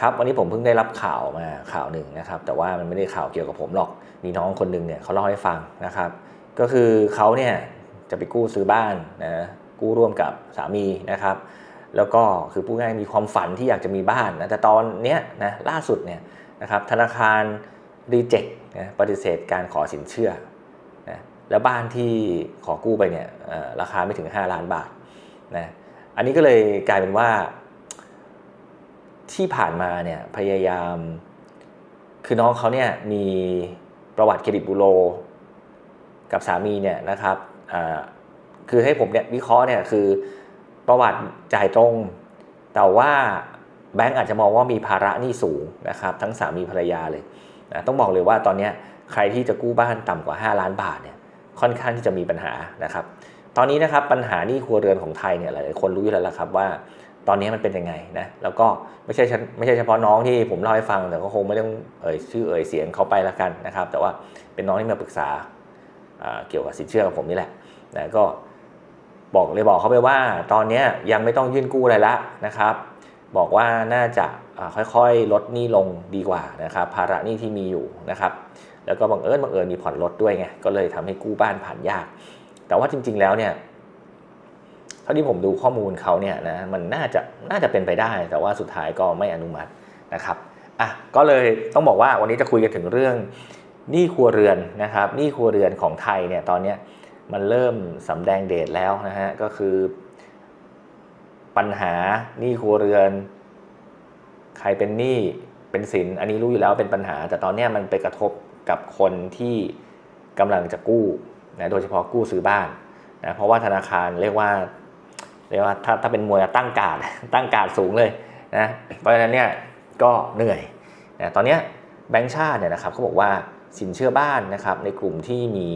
ครับวันนี้ผมเพิ่งได้รับข่าวมาข่าวหนึ่งนะครับ แต่ว่ามันไม่ได้ข่าวเกี่ยวกับผมหรอกมีน้องคนหนึ่งเนี่ยเขาเล่าให้ฟังนะครับ ก็คือเขาเนี่ยจะไปกู้ซื้อบ้านนะกู้ร่วมกับสามีนะครับ แล้วก็คือพูดง่ายมีความฝันที่อยากจะมีบ้านนะแต่ตอนเนี้ยนะล่าสุดเนี่ยนะครับธนาคารรีเจ็คนะปฏิเสธการขอสินเชื่อนะแล้วบ้านที่ขอกู้ไปเนี่ยราคาไม่ถึง 5 ล้านบาทนะอันนี้ก็เลยกลายเป็นว่า ที่ผ่านมาเนี่ยพยายาม คือน้องเขาเนี่ยมีประวัติเครดิตบูโร กับสามีเนี่ยนะครับคือให้ผมเนี่ยวิเคราะห์เนี่ยคือประวัติจ่ายตรง แต่ว่าแบงก์อาจจะมองว่ามีภาระหนี้สูงนะครับ ทั้งสามีภรรยาเลยนะต้องบอกเลยว่าตอนนี้ใครที่จะกู้บ้านต่ำกว่า 5 ล้านบาทเนี่ยค่อนข้างที่จะมีปัญหานะครับ ตอนนี้นะครับปัญหาหนี้ครัวเรือนของไทยเนี่ยหลายๆคนรู้อยู่แล้วละครับว่า ตอนนี้มันเป็นยังไงนะแล้วก็ไม่ใช่ไม่ใช่เฉพาะน้องที่ผมเล่าให้ฟังแต่ก็คงไม่ต้องเอ่ยชื่อเอ่ยเสียงเขาไปละกันนะครับ แต่ว่าเป็นน้องที่มาปรึกษาเกี่ยวกับสินเชื่อกับผมนี่แหละนะก็บอกเลยบอกเขาไปว่า ตอนนี้ยังไม่ต้องยื่นกู้อะไรละนะครับ บอกว่าน่าจะค่อยๆ ลดหนี้ลงดีกว่านะครับภาระหนี้ที่มีอยู่นะครับ แล้วก็บังเอิญบังเอิญมีผ่อนลดด้วยไงก็เลยทำให้กู้บ้านผ่านยาก แต่ว่าจริง ๆแล้วเนี่ย เท่าที่ผมดูข้อมูลเขาเนี่ยนะมันน่าจะน่าจะเป็นไปได้ แต่ว่าสุดท้ายก็ไม่อนุมัตินะครับอะก็เลยต้องบอกว่าวันนี้จะคุยกันถึงเรื่องหนี้ครัวเรือนนะครับหนี้ครัวเรือนของไทยเนี่ยตอนนี้มันเริ่มสำแดงเดชแล้วนะฮะก็คือ ปัญหาหนี้ครัวเรือน ใครเป็นหนี้เป็นสินอันนี้รู้อยู่แล้วเป็นปัญหา แต่ตอนนี้มันไปกระทบกับคนที่กำลังจะกู้นะโดยเฉพาะกู้ซื้อบ้านนะเพราะว่าธนาคารเรียกว่า เรียกว่าถ้าถ้าเป็นมวยตั้งการดตั้งการดสูงเลยนะเพราะฉะนั้นเนี่ยก็เหนื่อยนะตอนนี้แบงก์ชาติเนี่ยนะครับเขาบอกว่าสินเชื่อบ้านนะครับในกลุ่มที่มี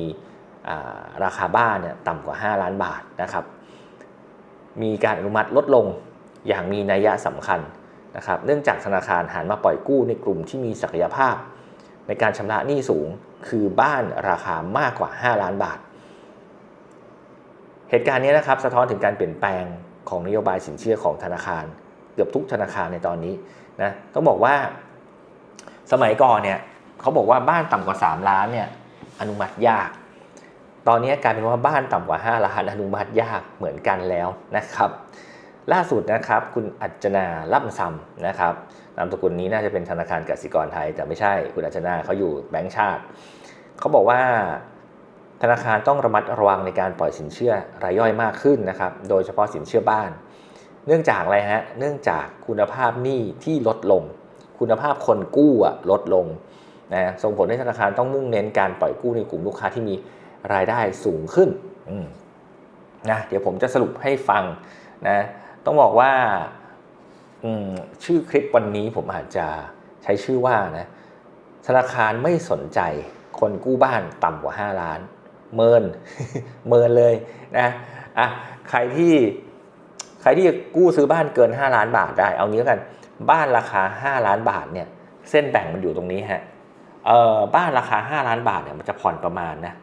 ราคาบ้านเนี่ยต่ำกว่า 5 ล้านบาทนะครับมีการอนุมัติลดลงอย่างมีนัยสำคัญนะครับเนื่องจากธนาคารหันมาปล่อยกู้ในกลุ่มที่มีศักยภาพ ในการชำระหนี้สูงคือบ้านราคามากกว่า 5 ล้านบาท เหตุการณ์นี้นะครับสะท้อนถึงการเปลี่ยนแปลงของนโยบายสินเชื่อของธนาคาร เกือบทุกธนาคารในตอนนี้นะต้องบอกว่าสมัยก่อนเนี่ยเขาบอกว่าบ้านต่ำกว่า 3 ล้านเนี่ยอนุมัติยาก ตอนนี้กลายเป็นว่าบ้านต่ำกว่า 5 ล้านอนุมัติยากเหมือนกันแล้วนะครับ ล่าสุดนะครับคุณอัจนาล่ำซำนะครับนามสกุลนี้น่าจะเป็นธนาคารกสิกรไทยแต่ไม่ใช่คุณอัจนาเขาอยู่แบงก์ชาติเขาบอกว่า ธนาคารต้องระมัดระวังในการปล่อยสินเชื่อรายย่อยมากขึ้นนะครับ โดยเฉพาะสินเชื่อบ้าน เนื่องจากอะไรฮะ เนื่องจากคุณภาพหนี้ที่ลดลง คุณภาพคนกู้อะลดลงนะส่งผลให้ธนาคารต้องมุ่งเน้นการปล่อยกู้ในกลุ่มลูกค้าที่มีรายได้สูงขึ้นอืมนะเดี๋ยวผมจะสรุปให้ฟังนะต้องบอกว่าอืมชื่อคลิปวันนี้ผมอาจจะใช้ชื่อว่านะธนาคารไม่สนใจคนกู้บ้านต่ำกว่า 5 ล้าน เมินเมินเลยนะอะใครที่ใครที่จะกู้ซื้อบ้านเกิน 5 ล้านบาทได้ เอางี้แล้วกัน บ้านราคา 5 ล้านบาทเนี่ยเส้นแบ่งมันอยู่ตรงนี้ฮะเอ่อบ้านราคา 5 ล้านบาทเนี่ยมันจะผ่อนประมาณนะ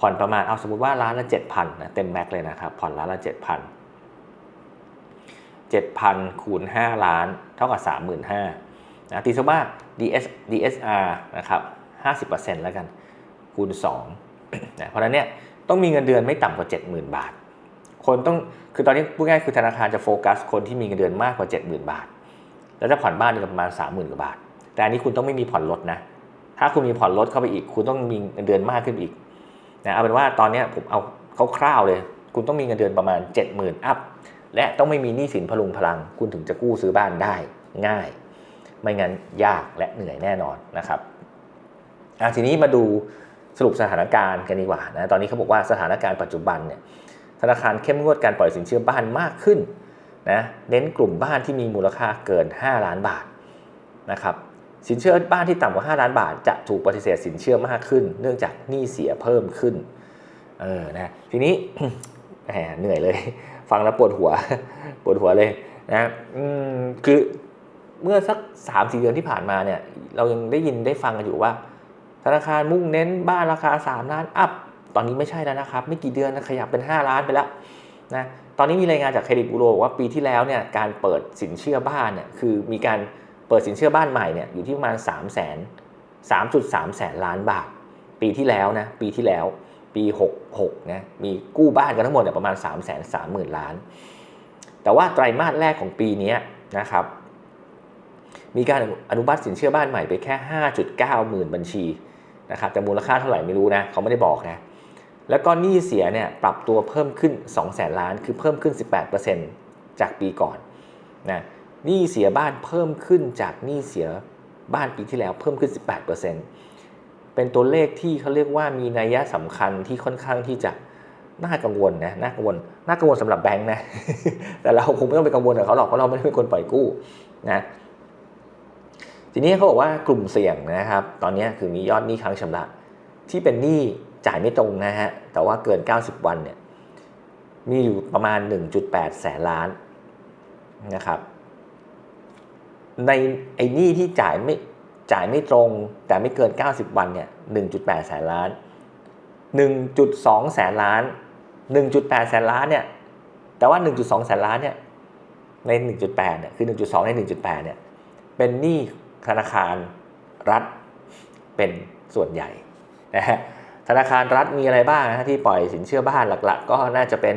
ผ่อนประมาณเอาสมมติว่าล้านละ7,000นะเต็มแม็กเลยนะครับผ่อนล้านละ7,000 7,000คูณ5ล้าน เท่ากับ35,000นะตีซะว่า DS DSR นะครับ50%แล้วกันคูณ2นะ เพราะนั้นเนี่ยต้องมีเงินเดือนไม่ต่ำกว่า 70,000 บาท คนต้องคือตอนนี้พูดง่ายคือธนาคารจะโฟกัสคนที่มีเงินเดือนมากกว่า 70,000 บาท แล้วจะผ่อนบ้านประมาณ 30,000กว่าบาท แต่อันนี้คุณต้องไม่มีผ่อนรถนะ ถ้าคุณมีผ่อนรถเข้าไปอีก คุณต้องมีเงินเดือนมากขึ้นอีกนะเอาเป็นว่าตอนนี้ผมเอาคร่าวๆเลย คุณต้องมีเงินเดือนประมาณ 70,000 อัพและต้องไม่มีหนี้สินพลุงพลัง คุณถึงจะกู้ซื้อบ้านได้ง่าย ไม่งั้นยากและเหนื่อยแน่นอนนะครับอะทีนี้มาดู สรุปสถานการณ์กันดีกว่านะตอนนี้เขาบอกว่าสถานการณ์ปัจจุบันเนี่ยธนาคารเข้มงวดการปล่อยสินเชื่อบ้านมากขึ้นนะเน้นกลุ่มบ้านที่มีมูลค่าเกิน 5 ล้านบาทนะครับสินเชื่อบ้านที่ต่ำกว่า 5 ล้านบาท จะถูกปฏิเสธสินเชื่อมากขึ้น เนื่องจากหนี้เสียเพิ่มขึ้นเออนะทีนี้แหมเหนื่อยเลย ฟังแล้วปวดหัวปวดหัวเลยนะคือเมื่อสักสามสี่เดือนที่ผ่านมาเนี่ยเรายังได้ยินได้ฟังกันอยู่ว่า ธนาคารมุ่งเน้นบ้านราคา 3 ล้านอัพ ตอนนี้ไม่ใช่แล้วนะครับ ไม่กี่เดือนนะขยับเป็น 5 ล้านไปแล้วนะ ตอนนี้มีรายงานจากเครดิตบูโรว่าปีที่แล้วเนี่ยการเปิดสินเชื่อบ้านเนี่ยคือมีการเปิดสินเชื่อบ้านใหม่เนี่ยอยู่ที่ประมาณ3 0 0 0 0 3.3 แสนล้านบาท ปีที่แล้วนะปีที่แล้วปี 66นะมีกู้บ้านกันทั้งหมดเนี่ยประมาณ 3 3 0 0 0 0 ล้าน แต่ว่าไตรมาสแรกของปีนี้นะครับมีการอนุบัติสินเชื่อบ้านใหม่ไปแค่ 5.9 หมื่นบัญชี นะครับแต่มูลค่าเท่าไหร่ไม่รู้นะเขาไม่ได้บอกนะแล้วก็หนี้เสียเนี่ยปรับตัวเพิ่มขึ้น2แสนล้านคือเพิ่มขึ้น 18%จากปีก่อนนะหนี้เสียบ้านเพิ่มขึ้นจากหนี้เสียบ้านปีที่แล้วเพิ่มขึ้น 18%เป็นตัวเลขที่เขาเรียกว่ามีนัยสำคัญที่ค่อนข้างที่จะน่ากังวลนะน่ากังวลน่ากังวลสำหรับแบงค์นะแต่เราคงไม่ต้องไปกังวลกับเขาหรอกเพราะเราไม่ได้เป็นคนปล่อยกู้นะ ทีนี้เขาบอกว่ากลุ่มเสี่ยงนะครับ ตอนนี้คือมียอดหนี้ค้างชำระที่เป็นหนี้จ่ายไม่ตรงนะฮะ แต่ว่าเกิน 90 วันเนี่ย มีอยู่ประมาณ 1.8 แสนล้านนะครับ ในไอ้หนี้ที่จ่ายไม่จ่ายไม่ตรง แต่ไม่เกิน 90 วันเนี่ย 1.8 แสนล้าน 1.2 แสนล้าน 1.8 แสนล้านเนี่ย แต่ว่า 1.2 แสนล้านเนี่ย ใน 1.8 เนี่ย คือ 1.2 ใน 1.8 เนี่ย เป็นหนี้ ธนาคารรัฐเป็นส่วนใหญ่นะฮะธนาคารรัฐมีอะไรบ้างนะที่ปล่อยสินเชื่อบ้านหลักๆ ก็น่าจะเป็น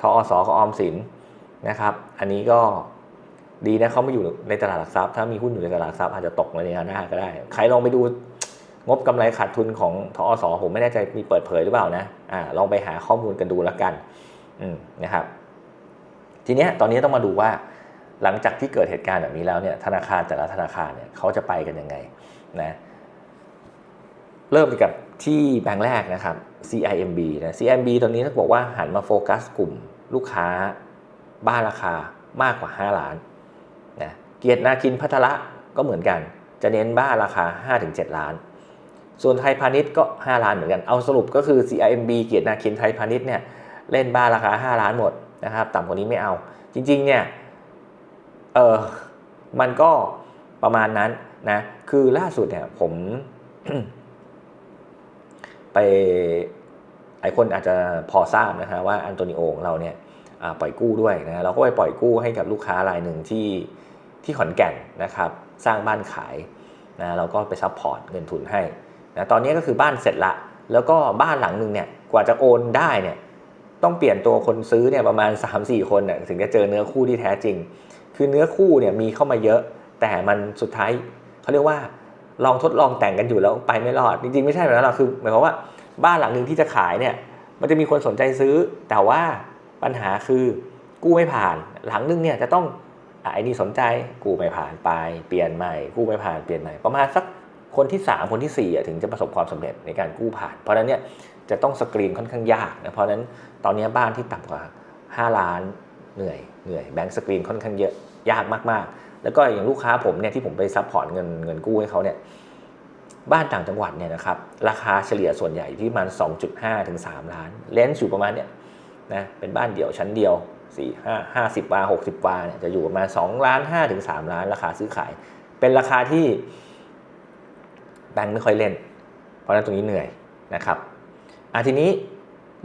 ทอสกับออมสินนะครับ อันนี้ก็ดีนะเขาไม่อยู่ในตลาดหลักทรัพย์ ถ้ามีหุ้นอยู่ในตลาดหลักทรัพย์อาจจะตกในนี้หน้าก็ได้ ใครลองไปดูงบกำไรขาดทุนของทอสผมไม่แน่ใจมีเปิดเผยหรือเปล่านะอ่าลองไปหาข้อมูลกันดูแล้วกันอืมนะครับ ทีเนี้ยตอนนี้ต้องมาดูว่า หลังจากที่เกิดเหตุการณ์แบบนี้แล้วเนี่ยธนาคารแต่ละธนาคารเนี่ยเขาจะไปกันยังไงนะเริ่มกับที่แบงค์แรกนะครับ CIMB นะ CIMB ตอนนี้ต้องบอกว่าหันมาโฟกัสกลุ่มลูกค้าบ้านราคามากกว่า 5 ล้านนะเกียรตินาคินพัทละก็เหมือนกัน จะเน้นบ้านราคา 5-7 ล้าน ส่วนไทยพาณิชย์ก็ 5 ล้านเหมือนกัน เอาสรุปก็คือ CIMB เกียรตินาคินไทยพาณิชย์เนี่ยเล่นบ้านราคา 5 ล้านหมดนะครับ ต่ำกว่านี้ไม่เอา จริงๆเนี่ย เออมันก็ประมาณนั้นนะ คือล่าสุดเนี่ยผม ไปไอคนอาจจะพอทราบนะฮะว่าอันโตนิโอของเราเนี่ยปล่อยกู้ด้วยนะเราก็ไปปล่อยกู้ให้กับลูกค้ารายหนึ่งที่ที่ขอนแก่นนะครับ สร้างบ้านขายนะเราก็ไปซัพพอร์ตเงินทุนให้นะตอนนี้ก็คือบ้านเสร็จละ แล้วก็บ้านหลังหนึ่งเนี่ยกว่าจะโอนได้เนี่ย ต้องเปลี่ยนตัวคนซื้อเนี่ยประมาณ 3-4 คนน่ยถึงจะเจอเนื้อคู่ที่แท้จริง คือเนื้อคู่เนี่ยมีเข้ามาเยอะ แต่มันสุดท้ายเขาเรียกว่าลองทดลองแต่งกันอยู่แล้วไปไม่รอด จริงๆไม่ใช่แบบนั้นหรอกคือหมายความว่าบ้านหลังหนึ่งที่จะขายเนี่ยมันจะมีคนสนใจซื้อ แต่ว่าปัญหาคือกู้ไม่ผ่าน หลังนึงเนี่ยจะต้องไอ้นี่สนใจกู้ไม่ผ่านไป เปลี่ยนใหม่กู้ไม่ผ่านเปลี่ยนใหม่ประมาณสัก คนที่ 3 คนที่ 4 ถึงจะประสบความสำเร็จในการกู้ผ่าน เพราะนั้นเนี่ยจะต้องสกรีนค่อนข้างยากนะเพราะฉะนั้นตอนนี้บ้านที่ต่ำกว่า 5 ล้านเหนื่อยเหนื่อยแบงก์สกรีนค่อนข้างเยอะยากมากๆ แล้วก็อย่างลูกค้าผมเนี่ยที่ผมไปซัพพอร์ตเงินเงินกู้ให้เขาเนี่ยบ้านต่างจังหวัดเนี่ยนะครับราคาเฉลี่ยส่วนใหญ่ที่มัน 2.5 ถึง 3 ล้านเลนส์อยู่ประมาณเนี่ยนะเป็นบ้านเดี่ยวชั้นเดียว4 5 50วา60วาเนี่ยจะอยู่ประมาณ2ล้าน5ถึง3ล้าน ราคาซื้อขาย เป็นราคาที่ แบงค์ไม่ค่อยเล่น เพราะนั้นตรงนี้เหนื่อยนะครับอะทีนี้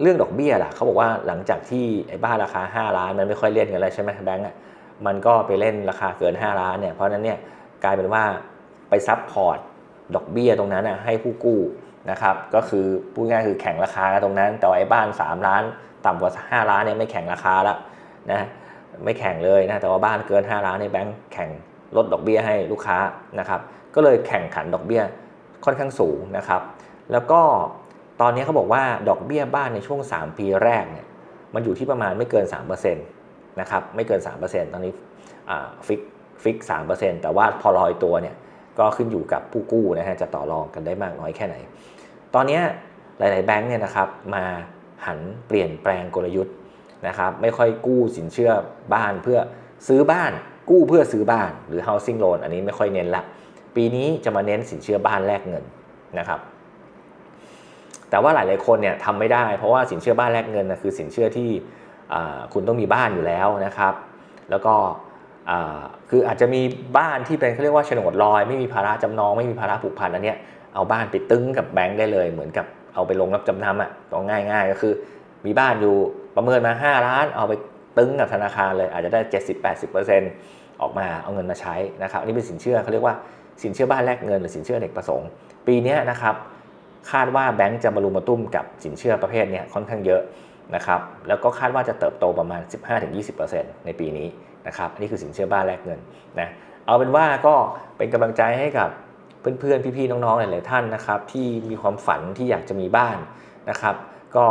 เรื่องดอกเบี้ยล่ะเขาบอกว่าหลังจากที่ไอ้บ้านราคา 5 ล้านมันไม่ค่อยเล่นกันแล้วใช่ไหมแบงก์อะมันก็ไปเล่นราคาเกิน 5 ล้านเนี่ยเพราะนั้นเนี่ยกลายเป็นว่าไปซับพอร์ตดอกเบี้ยตรงนั้นนะให้ผู้กู้นะครับก็คือพูดง่ายคือแข่งราคาตรงนั้น แต่ไอ้บ้าน 3 ล้าน ต่ำกว่า 5 ล้านเนี่ยไม่แข่งราคาแล้วนะไม่แข่งเลยนะแต่ว่าบ้านเกิน 5 ล้านในแบงค์แข่งลดดอกเบี้ยให้ลูกค้านะครับก็เลยแข่งขันดอกเบี้ย ค่อนข้างสูงนะครับ แล้วก็ตอนนี้เขาบอกว่าดอกเบี้ยบ้านในช่วง 3 ปีแรกเนี่ยมันอยู่ที่ประมาณไม่เกิน3%นะครับไม่เกิน 3%ตอนนี้ฟิกฟิก 3%แต่ว่าพอลอยตัวเนี่ยก็ขึ้นอยู่กับผู้กู้นะฮะจะต่อรองกันได้มากน้อยแค่ไหน ตอนนี้หลาย ๆ แบงค์เนี่ยนะครับมาหันเปลี่ยนแปลงกลยุทธ์นะครับไม่ค่อยกู้สินเชื่อบ้านเพื่อซื้อบ้านกู้เพื่อซื้อบ้านหรือ housing loan อันนี้ไม่ค่อยเน้นละ ปีนี้จะมาเน้นสินเชื่อบ้านแลกเงินนะครับ แต่ว่าหลาย ๆ คนเนี่ยทำไม่ได้ เพราะว่าสินเชื่อบ้านแลกเงินนะคือสินเชื่อที่คุณต้องมีบ้านอยู่แล้วนะครับ แล้วก็คืออาจจะมีบ้านที่เป็นเขาเรียกว่าโฉนดลอย ไม่มีภาระจำนองไม่มีภาระผูกพันอันเนี้ยเอาบ้านไปตึ้งกับแบงค์ได้เลย เหมือนกับเอาไปลงรับจำนำอะต้องง่าย ๆ ก็คือ มีบ้านอยู่ประเมินมา 5 ล้าน เอาไปตึ้งกับธนาคารเลยอาจจะได้ 70-80%อออกมาเอาเงินมาใช้นะครับอันนี้เป็นสินเชื่อเขาเรียกว่า สินเชื่อบ้านแลกเงินหรือสินเชื่อเด็กประสงค์ ปีนี้นะครับคาดว่าแบงก์จะมารุมมาตุ้มกับสินเชื่อประเภทนี้ค่อนข้างเยอะนะครับแล้วก็คาดว่าจะเติบโตประมาณ 15-20%ในปีนี้นะครับอันนี้คือสินเชื่อบ้านแลกเงินนะเอาเป็นว่าก็เป็นกำลังใจให้กับเพื่อนๆ พี่ๆ น้องๆ หลายๆ ท่านนะครับที่มีความฝันที่อยากจะมีบ้านนะครับ ก็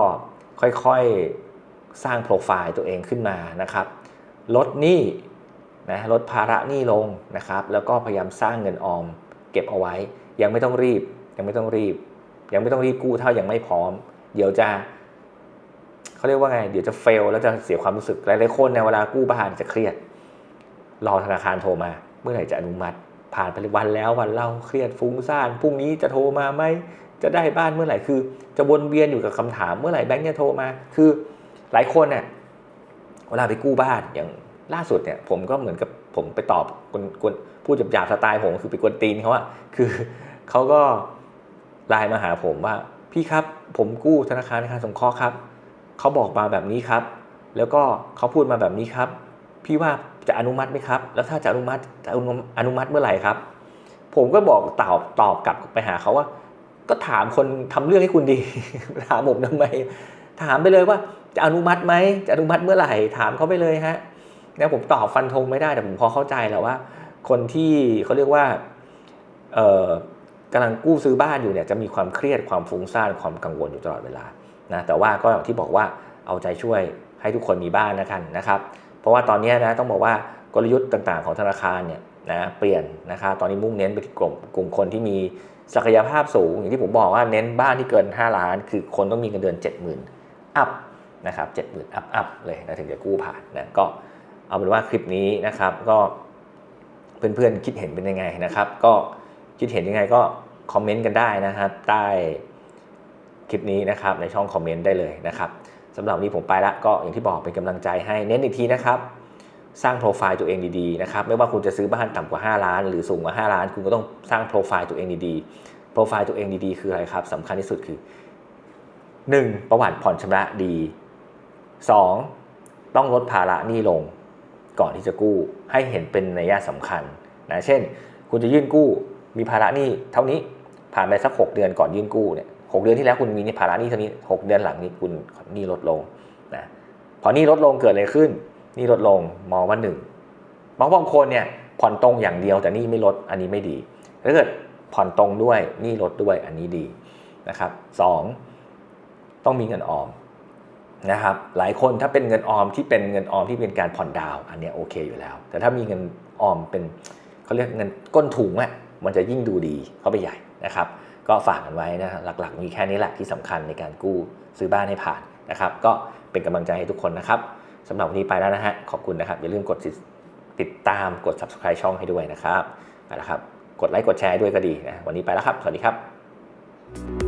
ค่อยๆ สร้างโปรไฟล์ตัวเองขึ้นมานะครับ ลดหนี้ นะลดภาระหนี้ลงนะครับ แล้วก็พยายามสร้างเงินออม เก็บเอาไว้ ยังไม่ต้องรีบ ยังไม่ต้องรีบ ยังไม่ต้องรีบกู้เท่ายังไม่พร้อม เดี๋ยวจะเขาเรียกว่าไง เดี๋ยวจะเฟลแล้วจะเสียความรู้สึกหลายๆคนในเวลากู้บ้านจะเครียด รอธนาคารโทรมา เมื่อไหร่จะอนุมัติ ผ่านไปวันแล้ววันเล่าเครียดฟุ้งซ่านพรุ่งนี้จะโทรมาไหมจะได้บ้านเมื่อไหร่คือ จะวนเวียนอยู่กับคำถามเมื่อไหร่แบงค์จะโทรมา คือหลายคนเนี่ยเวลาไปกู้บ้านอย่าง ล่าสุดเนี่ยผมก็เหมือนกับผมไปตอบคนคนพูดหยาบสไตล์ผมคือไปกวนตีนเขาอะคือเขาก็ไลน์มาหาผมว่า พี่ครับผมกู้ธนาคารธนาคารสงเคราะห์ครับเขาบอกมาแบบนี้ครับ แล้วก็เขาพูดมาแบบนี้ครับ พี่ว่าจะอนุมัติไหมครับ แล้วถ้าจะอนุมัติจะอนุอนุมัติเมื่อไหร่ครับ ผมก็บอกตอบตอบกลับไปหาเขาว่า ก็ถามคนทำเรื่องให้คุณดี ถามผมทำไมถามไปเลยว่าจะอนุมัติไหมจะอนุมัติเมื่อไหร่ ถามเขาไปเลยฮะ เนี่ยผมตอบฟันธงไม่ได้แต่ผมพอเข้าใจแหละว่า คนที่เขาเรียกว่าเอ่อกำลังกู้ซื้อบ้านอยู่เนี่ยจะมีความเครียดความฟุ้งซ่านความกังวลอยู่ตลอดเวลานะแต่ว่าก็อย่างที่บอกว่าเอาใจช่วยให้ทุกคนมีบ้านนะครับนะครับ เพราะว่าตอนนี้นะต้องบอกว่ากลยุทธ์ต่างๆของธนาคารเนี่ยนะเปลี่ยนนะครับตอนนี้มุ่งเน้นไปที่กลุ่มกลุ่มคนที่มีศักยภาพสูง อย่างที่ผมบอกว่าเน้นบ้านที่เกิน 5 ล้าน คือคนต้องมีเงินเดือน 70,000อัพนะครับ70,000อัพอัพเลยนะถึงจะกู้ผ่านนะก็ เอาเป็นว่าคลิปนี้นะครับ ก็เพื่อนๆคิดเห็นเป็นยังไงนะครับ ก็คิดเห็นยังไงก็คอมเมนต์กันได้นะครับ ใต้คลิปนี้นะครับในช่องคอมเมนต์ได้เลยนะครับสำหรับนนี้ผมไปละก็อย่างที่บอกเป็นกำลังใจให้เน้นอีกทีนะครับสร้างโปรไฟล์ตัวเองดีๆนะครับไม่ว่าคุณจะซื้อบ้านต่ำกว่า 5 ล้าน หรือสูงกว่า 5 ล้าน คุณก็ต้องสร้างโปรไฟล์ตัวเองดีๆ โปรไฟล์ตัวเองดีๆ คืออะไรครับสำคัญที่สุดคือ 1. ประวัติผ่อนชำระดี 2. ต้องลดภาระหนี้ลง ก่อนที่จะกู้ให้เห็นเป็นนัยสำคัญนะเช่น คุณจะยื่นกู้มีภาระหนี้เท่านี้ผ่านไปสัก 6 เดือนก่อนยื่นกู้เนี่ยหเดือนที่แล้วคุณมีภาระหนี้เท่านี้ 6 เดือนหลังนี้คุณหนี้ลดลงนะพอหนี้ลดลงเกิดอะไรขึ้นหนี้ลดลงมองว่าหนึ่งบางบางคนเนี่ยผ่อนตรงอย่างเดียวแต่หนี้ไม่ลดอันนี้ไม่ดีถ้าเกิดผ่อนตรงด้วยหนี้ลดด้วยอันนี้ดีนะครับสองต้องมีเงินออม นะครับหลายคนถ้าเป็นเงินออมที่เป็นเงินออมที่เป็นการผ่อนดาว อันนี้โอเคอยู่แล้ว แต่ถ้ามีเงินออมเป็นเขาเรียกเงินก้นถุงอะมันจะยิ่งดูดีเข้าไปใหญ่นะครับ ก็ฝากกันไว้นะหลักๆ มีแค่นี้แหละที่สำคัญในการกู้ซื้อบ้านให้ผ่านนะครับ ก็เป็นกำลังใจให้ทุกคนนะครับสำหรับวันนี้ไปแล้วนะฮะขอบคุณนะครับอย่าลืมกดติดตามกด subscribe ช่องให้ด้วยนะครับนะครับ กดไลค์กดแชร์ด้วยก็ดีนะวันนี้ไปแล้วครับ สวัสดีครับ